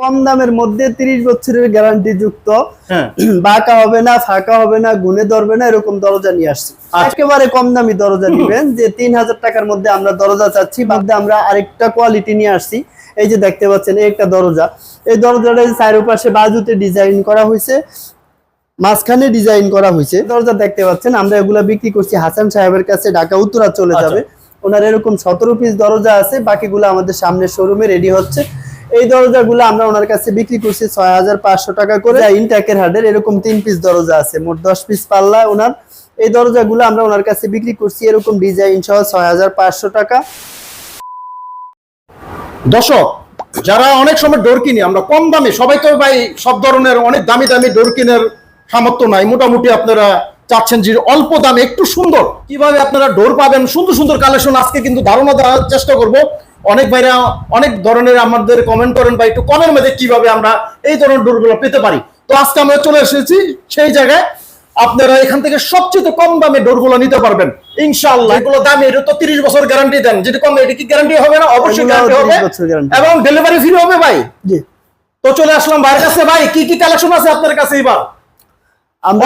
কম দামের মধ্যে তিরিশ বছরের গ্যারান্টি যুক্ত। হ্যাঁ। বাঁকা হবে না ফাঁকা হবে না গুনে ধরবে না এরকম দরজা নিয়ে আসছি। আচ্ছা। একেবারে কম দামি দরজা নিবেন যে তিন হাজার টাকার মধ্যে আমরা দরজা চাচ্ছি মধ্যে আমরা আরেকটা কোয়ালিটি নিয়ে আসছি। এই যে দেখতে পাচ্ছেন এই একটা দরজা। এই দরজাটা চারপাশে বাজুতে ডিজাইন করা হয়েছে মাঝখানে ডিজাইন করা হয়েছে। দরজা দেখতে পাচ্ছেন আমরা এগুলা বিক্রি করছি হাসান সাহেবের কাছে ঢাকা উত্তরা চলে আচ্ছা। যাবে। ওনার এরকম সতেরো পিস দরজা আছে বাকিগুলো আমাদের সামনে শোরুমে রেডি হচ্ছে। এই দরজাগুলো আমরা ওনার কাছে বিক্রি করছি ছয় হাজার পাঁচশো টাকা করে। ইনট্যাকের হার্ডের এরকম তিন পিস দরজা আছে, মোট দশ পিস পাল্লা ওনার। এই দরজাগুলো আমরা ওনার কাছে বিক্রি করছি এরকম ডিজাইন সহ ছয় হাজার পাঁচশো টাকা। দর্শক, যারা অনেক সময় ডোর কিনি, আমরা কম দামে, সবাই তো ভাই সব ধরনের অনেক দামি দামি ডোর কিনের সামর্থ্য নাই। মোটামুটি আপনারা চাচ্ছেন যে অল্প দামে একটু সুন্দর। কীভাবে আপনারা ডোর পাবেন? সুন্দর সুন্দর কালেকশন আজকে কিন্তু ধারণা দেওয়ার চেষ্টা করব। অনেক ভাইরা অনেক ধরনের আমাদের কমেন্ট করেন ভাই একটু কমের মধ্যে কীভাবে আমরা এই ধরনের ডোরগুলো পেতে পারি। তো আজকে আমরা চলে এসেছি সেই জায়গায়। আপনারা এখান থেকে সবচেয়ে কম দামে ডোরগুলো নিতে পারবেন। ইনশাআল্লাহ। এগুলো দামে এটা তো 30 বছর গ্যারান্টি দেন। কম এটা কি গ্যারান্টি হবে না? অবশ্যই গ্যারান্টি হবে। 30 বছর guarantee। এবং ডেলিভারি ফ্রি হবে ভাই। জি। তো চলে আসলাম ভাইয়ের কাছে। ভাই কি কি কালেকশন আছে আপনার কাছে এবার?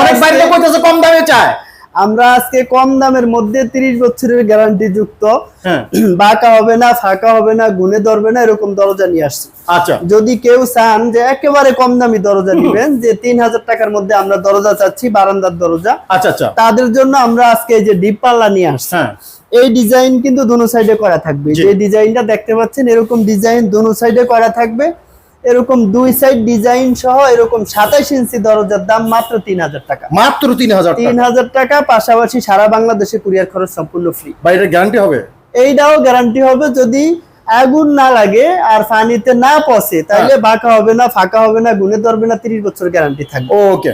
অনেক বাইরে কইতেছে কম দামে চায়। আমরা আজকে কম দামের মধ্যে তিরিশ বছরের গ্যারান্টি যুক্ত। হ্যাঁ। বাঁকা হবে না ফাঁকা হবে না গুনে ধরবে না এরকম দরজা নিয়ে আসছি। আচ্ছা। যদি কেউ চান যে একেবারে কম দামি দরজা নিবেন যে তিন হাজার টাকার মধ্যে আমরা দরজা চাচ্ছি বারান্দার দরজা। আচ্ছা আচ্ছা। তাদের জন্য আমরা আজকে এই যে ডিপ পাল্লা নিয়ে আসছি। হ্যাঁ। এই ডিজাইন কিন্তু দোনো সাইডে করা থাকবে। যে ডিজাইনটা দেখতে পাচ্ছেন এরকম ডিজাইন দোনো সাইডে করা থাকবে। এরকম দুই সাইড ডিজাইন সহ এরকম সাতাইশ ইঞ্চি দরজার দাম মাত্র তিন হাজার টাকা। মাত্র তিন হাজার তিন হাজার টাকা পাশাপাশি সারা বাংলাদেশে কুরিয়ার খরচ সম্পূর্ণ ফ্রি বাড়িটা এটা গ্যারান্টি হবে? এইটাও গ্যারান্টি হবে যদি আগুন না লাগে আর পানিতে না পচে তাহলে হ্যাঁ। বাঁকা হবে না ফাঁকা হবে না গুনে ধরবে না তিরিশ বছর গ্যারান্টি থাকবে। ওকে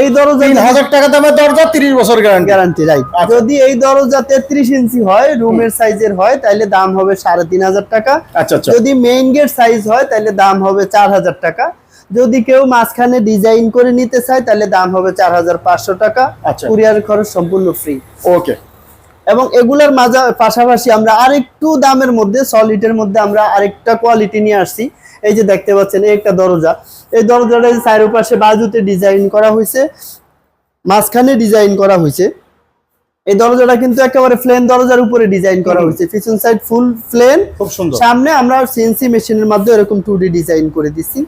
এই দরজা তিন হাজার টাকা দামের দরজা তিরিশ বছর গ্যারান্টি গ্যারান্টি রাইট। যদি এই দরজা তেত্রিশ ইঞ্চি হয় রুমের সাইজের হয় তাহলে দাম হবে সাড়ে তিন হাজার টাকা। আচ্ছা আচ্ছা। যদি মেইন গেট সাইজ হয় তাহলে দাম হবে চার হাজার টাকা। যদি কেউ মাঝখানে ডিজাইন করে নিতে চায় তাহলে দাম হবে চার হাজার পাঁচশো টাকা। আচ্ছা। কুরিয়ার খরচ সম্পূর্ণ ফ্রি ওকে এবং এগুলার মাঝে পাশাপাশি আমরা আরেকটু দামের মধ্যে সলিডের মধ্যে আমরা আরেকটা কোয়ালিটি নিয়ে আসছি। এই যে দেখতে পাচ্ছেন এই একটা দরজা। এই দরজাটা চারপাশে বাজুতে ডিজাইন করা হয়েছে মাঝখানে ডিজাইন করা হয়েছে। এই দরজাটা কিন্তু একেবারে প্লেন দরজার উপরে ডিজাইন করা হয়েছে। পিছন সাইড ফুল প্লেন খুব সুন্দর। সামনে আমরা সিএনসি মেশিনের মাধ্যমে এরকম টু ডিজাইন করে দিচ্ছি।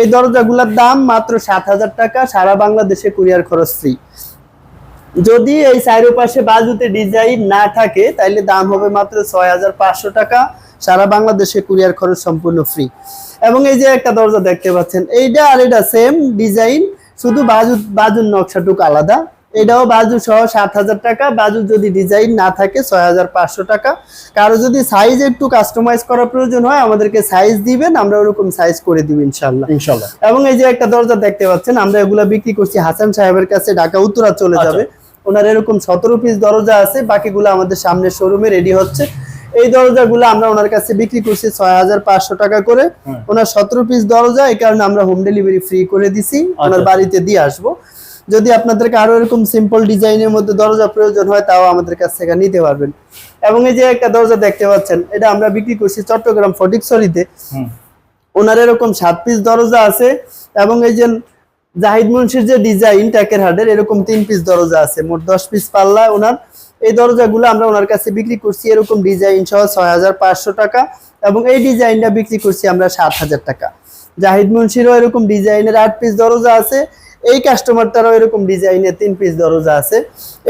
এই দরজাগুলোর দাম মাত্র সাত হাজার টাকা সারা বাংলাদেশে কুরিয়ার খরচ ফ্রি যদি এই চারোপাশে বাজুতে ডিজাইন না থাকে তাহলে দাম হবে মাত্র ছয় হাজার পাঁচশো টাকা। সারা বাংলাদেশে কুরিয়ার খরচ সম্পূর্ণ ফ্রি এবং এই যে একটা দরজা দেখতে পাচ্ছেন এইটা আর এটা সেম ডিজাইন শুধু বাজু বাজুর নকশাটুকু আলাদা। এটাও বাজু সহ সাত হাজার টাকা বাজু যদি ডিজাইন না থাকে ছয় হাজার পাঁচশো টাকা। কারও যদি সাইজ একটু কাস্টমাইজ করার প্রয়োজন হয় আমাদেরকে সাইজ দিবেন আমরা ওরকম সাইজ করে দিব ইনশাল্লাহ ইনশাল্লাহ এবং এই যে একটা দরজা দেখতে পাচ্ছেন আমরা এগুলা বিক্রি করছি হাসান সাহেবের কাছে ঢাকা উত্তরা চলে আচ্ছা। যাবে। ওনার এরকম সতেরো পিস দরজা আছে বাকিগুলো আমাদের সামনে শোরুমে রেডি হচ্ছে। এই দরজাগুলো আমরা ওনার কাছে বিক্রি করছি ছয় হাজার পাঁচশো টাকা করে। ওনার সতেরো পিস দরজা এই কারণে আমরা হোম ডেলিভারি ফ্রি করে দিছি। ওনার আচ্ছা। বাড়িতে দিয়ে আসব। যদি আপনাদেরকে আরও এরকম সিম্পল ডিজাইনের মধ্যে দরজা প্রয়োজন হয় তাও আমাদের কাছ থেকে নিতে পারবেন। এবং এই যে একটা দরজা দেখতে পাচ্ছেন এটা আমরা বিক্রি করছি চট্টগ্রাম ফটিকছড়িতে হুম। ওনার এরকম সাত পিস দরজা আছে। এবং এই যে জাহিদ মুন্সির যে ডিজাইন ট্যাকের হার্ডের, এরকম তিন পিস দরজা আছে। মোট দশ পিস পাল্লা ওনার। এই দরজাগুলো আমরা ওনার কাছে বিক্রি করছি, এরকম ডিজাইন সহ ছয় হাজার পাঁচশো টাকা এবং এই ডিজাইনটা বিক্রি করছি আমরা সাত হাজার টাকা। জাহিদ মুন্সিরও এরকম ডিজাইনের আট পিস দরজা আছে। এই কাস্টমারটারও এরকম ডিজাইনের তিন পিস দরজা আছে।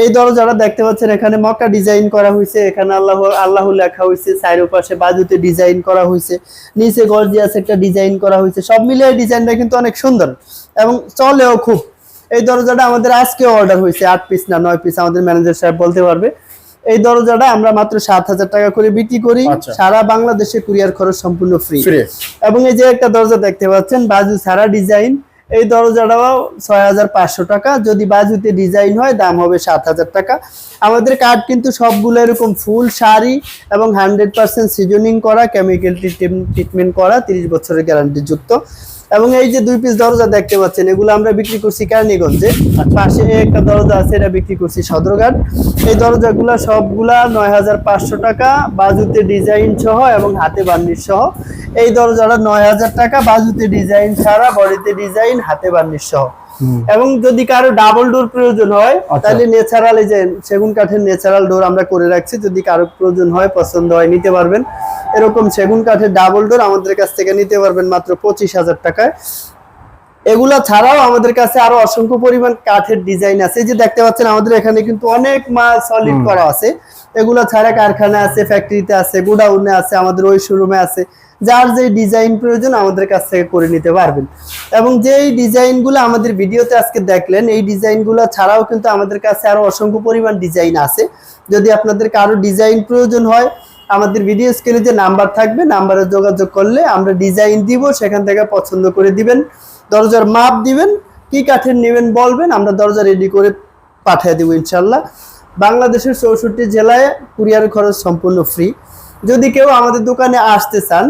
এই দরজাটা দেখতে পাচ্ছেন এখানে মক্কা ডিজাইন করা হয়েছে এখানে আল্লাহ আল্লাহ লেখা হয়েছে চাইরো পাশে বাজুতে ডিজাইন করা হয়েছে নিচে গর্জিয়াস একটা ডিজাইন করা হয়েছে সব মিলিয়ে ডিজাইনটা কিন্তু অনেক সুন্দর এবং চলেও খুব। এই দরজাটা আমাদের আজকে অর্ডার হয়েছে আট পিস না নয় পিস আমাদের ম্যানেজার সাহেব বলতে পারবে। এই দরজাটা আমরা মাত্র সাত হাজার টাকা করে বিক্রি করি আচ্ছা। সারা বাংলাদেশে কুরিয়ার খরচ সম্পূর্ণ ফ্রি ফ্রি এবং এই যে একটা দরজা দেখতে পাচ্ছেন বাজু সারা ডিজাইন এই দরজাটাও ছয় হাজার পাঁচশো টাকা। যদি বাজুতে ডিজাইন হয়, দাম হবে সাত হাজার টাকা। আমাদের কাঠ কিন্তু সবগুলো এরকম ফুল শাড়ি এবং হান্ড্রেড পার্সেন্ট সিজনিং করা কেমিক্যাল ট্রিটমেন্ট করা, তিরিশ বছরের গ্যারান্টি যুক্ত এবং এই যে দুই পিস দরজা দেখতে পাচ্ছেন, এগুলো আমরা বিক্রি করছি কেরানীগঞ্জে। পাশে একটা দরজা আছে, এটা বিক্রি করছি সদরঘাট। এই দরজাগুলা সবগুলা নয় হাজার পাঁচশো টাকা, বাজুতে ডিজাইন সহ এবং হাতে বান্নির সহ। এই দরজাটা নয় হাজার টাকা, বাজুতে ডিজাইন ছাড়া বডিতে ডিজাইন, হাতে বান্নির সহ। এবং যদি কারও ডাবল ডোর প্রয়োজন হয় আচ্ছা। তাহলে ন্যাচারাল এই যে সেগুন কাঠের ন্যাচারাল ডোর আমরা করে রাখছি। যদি কারও প্রয়োজন হয় পছন্দ হয় নিতে পারবেন। এরকম সেগুন কাঠের ডাবল ডোর আমাদের কাছ থেকে নিতে পারবেন মাত্র পঁচিশ হাজার টাকায়। এগুলা ছাড়াও আমাদের কাছে আরও অসংখ্য পরিমাণ কাঠের ডিজাইন আছে। যে দেখতে পাচ্ছেন আমাদের এখানে কিন্তু অনেক মাল সলিড করা আছে। এগুলা ছাড়া কারখানা আছে ফ্যাক্টরিতে আছে গোডাউনে আছে আমাদের ওই শোরুমে আছে। যার যে ডিজাইন প্রয়োজন আমাদের কাছ থেকে করে নিতে পারবেন। এবং যেই ডিজাইনগুলো আমাদের ভিডিওতে আজকে দেখলেন, এই ডিজাইনগুলো ছাড়াও কিন্তু আমাদের কাছে আরও অসংখ্য পরিমাণ ডিজাইন আছে। যদি আপনাদের কারও ডিজাইন প্রয়োজন হয়, আমাদের ভিডিও স্ক্রিনে যে নাম্বার থাকবে নাম্বারে যোগাযোগ করলে আমরা ডিজাইন দিব, সেখান থেকে পছন্দ করে দিবেন। দরজার মাপ দিবেন, কি কাঠের নেবেন বলবেন, আমরা দরজা রেডি করে পাঠিয়ে দেবো ইনশাল্লাহ বাংলাদেশের চৌষট্টি জেলায় কুরিয়ার খরচ সম্পূর্ণ ফ্রি যদি কেউ আমাদের দোকানে আসতে চান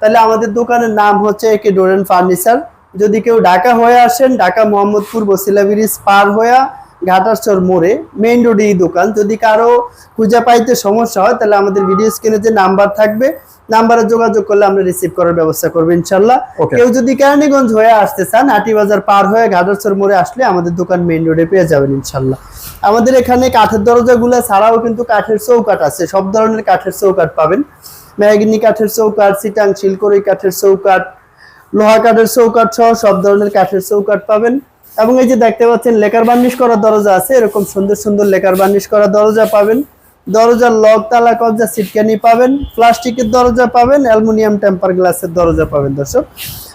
তাহলে আমাদের দোকানের নাম হচ্ছে একে ডোরেন ফার্নিচার যদি কেউ ঢাকা হয়ে আসেন ঢাকা মোহাম্মদপুর বসিলা ব্রিজ পার হয়ে ঘাটারচর মোড়ে মেইন রোডে এই দোকান। যদি কারও খুঁজে পাইতে সমস্যা হয় তাহলে আমাদের ভিডিও স্ক্রিনে যে নাম্বার থাকবে নাম্বারে যোগাযোগ করলে আমরা রিসিভ করার ব্যবস্থা করব ইনশাল্লাহ। কেউ যদি কেরানীগঞ্জ হয়ে আসতে চান আটি বাজার পার হয়ে ঘাটারচর মোড়ে আসলে আমাদের দোকান মেইন রোডে পেয়ে যাবেন ইনশাল্লাহ। আমাদের এখানে কাঠের দরজাগুলো ছাড়াও কিন্তু কাঠের চৌকাঠ আছে। সব ধরনের কাঠের চৌকাঠ পাবেন। মেহগিনি কাঠের চৌকাঠ সিটাং শিলকড়ি কাঠের চৌকাঠ, লোহা কাঠের চৌকাঠ সহ সব ধরনের কাঠের চৌকাঠ পাবেন। এবং এই যে দেখতে পাচ্ছেন, লেকার বার্নিশ করা দরজা আছে। এরকম সুন্দর সুন্দর লেকার বার্নিশ করা দরজা পাবেন। দরজার লক, তালা, কবজা, সিটকানি পাবেন। প্লাস্টিকের দরজা পাবেন। অ্যালুমিনিয়াম টেম্পার গ্লাসের দরজা পাবেন, দর্শক।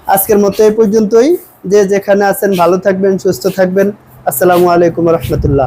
আজকের মতো এই পর্যন্তই। যে যেখানে আছেন, ভালো থাকবেন, সুস্থ থাকবেন। আসসালামু আলাইকুম রহমতুল্লাহ।